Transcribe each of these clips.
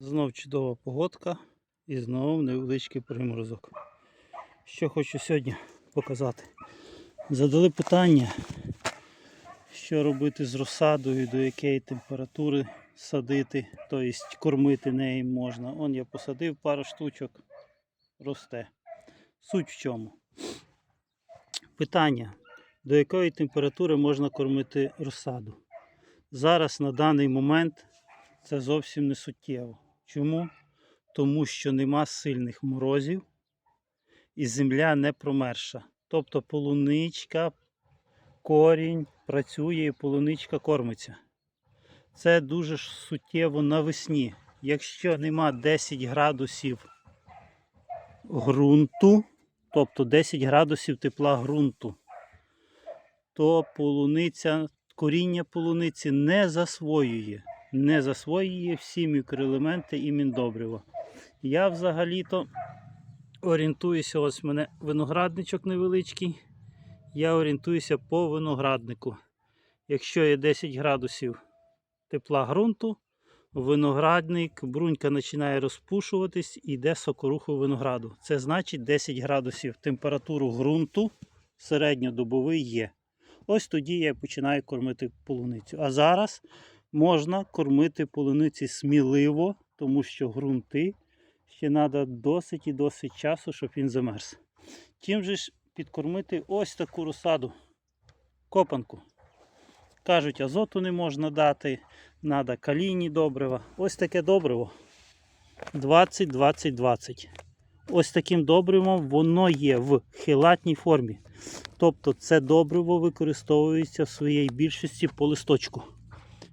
Знов чудова погодка і знов невеличкий приморозок. Що хочу сьогодні показати. Задали питання, що робити з розсадою, до якої температури садити, тобто кормити неї можна. Он я посадив пару штучок, росте. Суть в чому? Питання, до якої температури можна кормити розсаду. Зараз на даний момент це зовсім не суттєво. Чому? Тому що нема сильних морозів і земля не промерша. Тобто полуничка, корінь працює і полуничка кормиться. Це дуже суттєво навесні. Якщо нема 10 градусів ґрунту, тобто 10 градусів тепла ґрунту, то полуниця, коріння полуниці не засвоює, не засвоює всі мікроелементи і міндобрива. Я взагалі-то орієнтуюся, ось в мене виноградничок невеличкий. Я орієнтуюся по винограднику. Якщо є 10 градусів тепла ґрунту, виноградник, брунька починає розпушуватись і йде сокоруху винограду. Це значить 10 градусів температуру ґрунту середньодобовий є. Ось тоді я починаю кормити полуницю. А зараз можна кормити полуниці сміливо, тому що ґрунти ще треба досить і досить часу, щоб він замерз. Чим же ж підкормити ось таку розсаду, копанку. Кажуть, азоту не можна дати, треба калійні добрива. Ось таке добриво 20-20-20. Ось таким добривом воно є в хилатній формі. Тобто це добриво використовується в своїй більшості по листочку.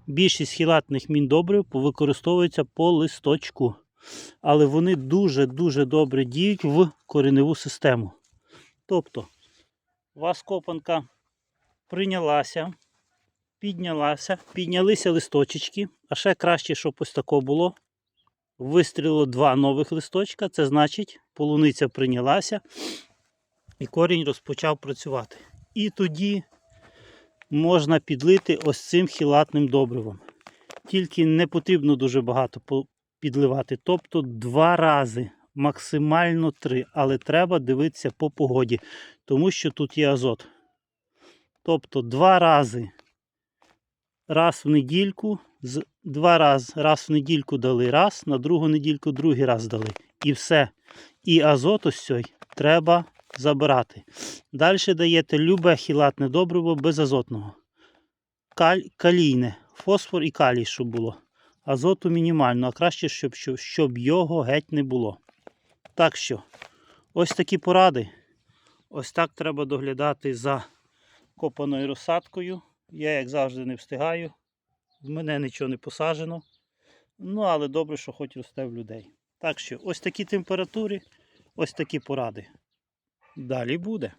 Більшість хілатних міндобрив використовується по листочку. Але вони дуже-дуже добре діють в кореневу систему. Тобто, у вас копанка прийнялася, піднялася, піднялися листочечки, а ще краще, щоб ось тако було. Вистрілило два нових листочка, це значить, полуниця прийнялася і корінь розпочав працювати. І тоді можна підлити ось цим хілатним добривом. Тільки не потрібно дуже багато підливати. Тобто два рази, максимально три. Але треба дивитися по погоді, тому що тут є азот. Тобто два рази раз в недільку, два рази раз в недільку дали раз, на другу недільку другий раз дали. І все. І азот ось цей треба забирати. Далі даєте любе хілатне добриво без азотного. Каль, калійне, фосфор і калій, щоб було. Азоту мінімально, а краще, щоб, щоб, щоб його геть не було. Так що, ось такі поради. Ось так треба доглядати за копаною розсадкою. Я, як завжди, не встигаю. В мене нічого не посаджено. Ну, але добре, що хоч росте в людей. Так що, ось такі температури, ось такі поради. Далі буде.